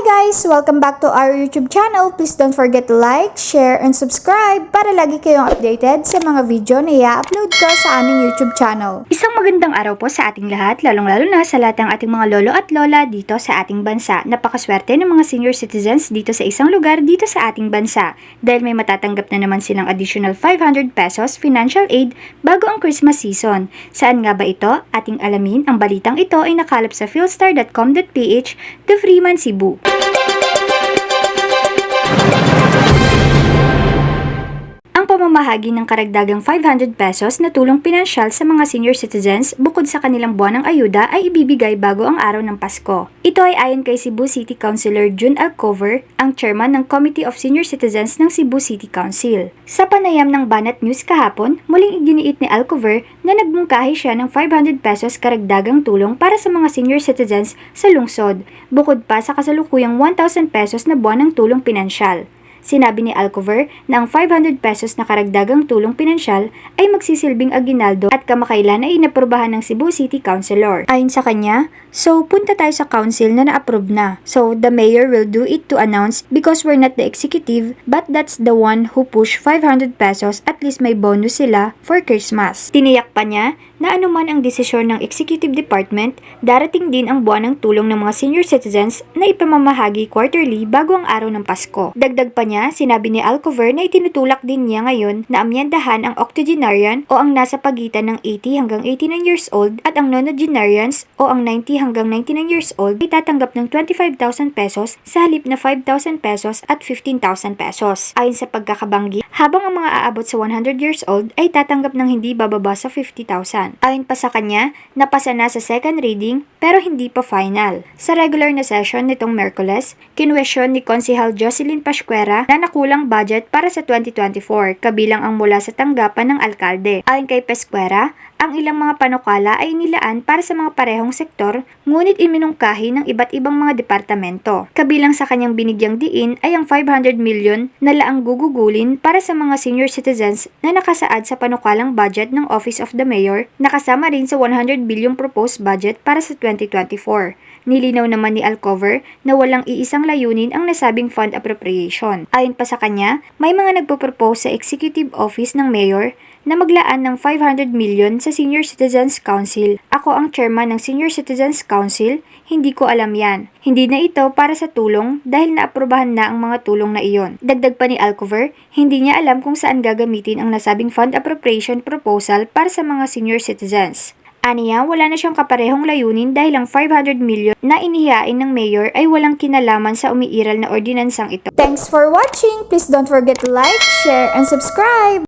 guys! Welcome back to our YouTube channel. Please don't forget to like, share, and subscribe para lagi kayong updated sa mga video na i-upload ko sa aming YouTube channel. Isang magandang araw po sa ating lahat, lalong-lalo na sa lahat ng ating mga lolo at lola dito sa ating bansa. Napakaswerte ng mga senior citizens dito sa isang lugar dito sa ating bansa dahil may matatanggap na naman silang additional 500 pesos financial aid bago ang Christmas season. Saan nga ba ito? Ating alamin, ang balitang ito ay nakalap sa philstar.com.ph, The Freeman Cebu. Thank you. Pamamahagi ng karagdagang 500 pesos na tulong pinansyal sa mga senior citizens bukod sa kanilang buwanang ayuda ay ibibigay bago ang araw ng Pasko. Ito ay ayon kay Cebu City Councilor June Alcover, ang chairman ng Committee of Senior Citizens ng Cebu City Council. Sa panayam ng Banat News kahapon, muling iginiit ni Alcover na nagmungkahi siya ng 500 pesos karagdagang tulong para sa mga senior citizens sa lungsod, bukod pa sa kasalukuyang 1,000 pesos na buwanang tulong pinansyal. Sinabi ni Alcover na ang 500 pesos na karagdagang tulong pinansyal ay magsisilbing aginaldo at kamakailan ay inaprubahan ng Cebu City Councilor. Ayon sa kanya, so punta tayo sa council na na-approve na. So the mayor will do it to announce because we're not the executive but that's the one who push 500 pesos at least may bonus sila for Christmas. Tiniyak pa niya na anuman ang desisyon ng executive department, darating din ang buwan ng tulong ng mga senior citizens na ipamamahagi quarterly bago ang araw ng Pasko. Dagdag pa niya, sinabi ni Alcover na itinutulak din niya ngayon na amyendahan ang octogenarian o ang nasa pagitan ng 80 hanggang 89 years old at ang nonagenarians o ang 90 hanggang 99 years old ay tatanggap ng 25,000 pesos sa halip na 5,000 pesos at 15,000 pesos. Ayon sa pagkakabanggi, habang ang mga aabot sa 100 years old ay tatanggap ng hindi bababa sa 50,000. Ayon pa sa kanya, napasa na sa second reading pero hindi pa final. Sa regular na session nitong Merkules, kinwestiyon ni Konsihal Jocelyn Pascuera na nakulang budget para sa 2024 kabilang ang mula sa tanggapan ng alkalde. Ayon kay Pascuera, ang ilang mga panukala ay nilaan para sa mga parehong sektor ngunit iminungkahi ng iba't ibang mga departamento. Kabilang sa kanyang binigyang diin ay ang 500 million na laang gugugulin para sa mga senior citizens na nakasaad sa panukalang budget ng Office of the Mayor nakasama rin sa 100 bilyong proposed budget para sa 2024. Nilinaw naman ni Alcover na walang iisang layunin ang nasabing fund appropriation. Ayon pa sa kanya, may mga nagpo-propose sa Executive Office ng Mayor na maglaan ng 500 million sa Senior Citizens Council. Ako ang chairman ng Senior Citizens Council, hindi ko alam yan. Hindi na ito para sa tulong dahil naaprubahan na ang mga tulong na iyon. Dagdag pa ni Alcover, hindi niya alam kung saan gagamitin ang nasabing fund appropriation proposal para sa mga senior citizens. Aniya, wala na siyang kaparehong layunin dahil ang 500 million na inihiyain ng mayor ay walang kinalaman sa umiiral na ordinansang ito. Thanks for watching! Please don't forget to like, share, and subscribe!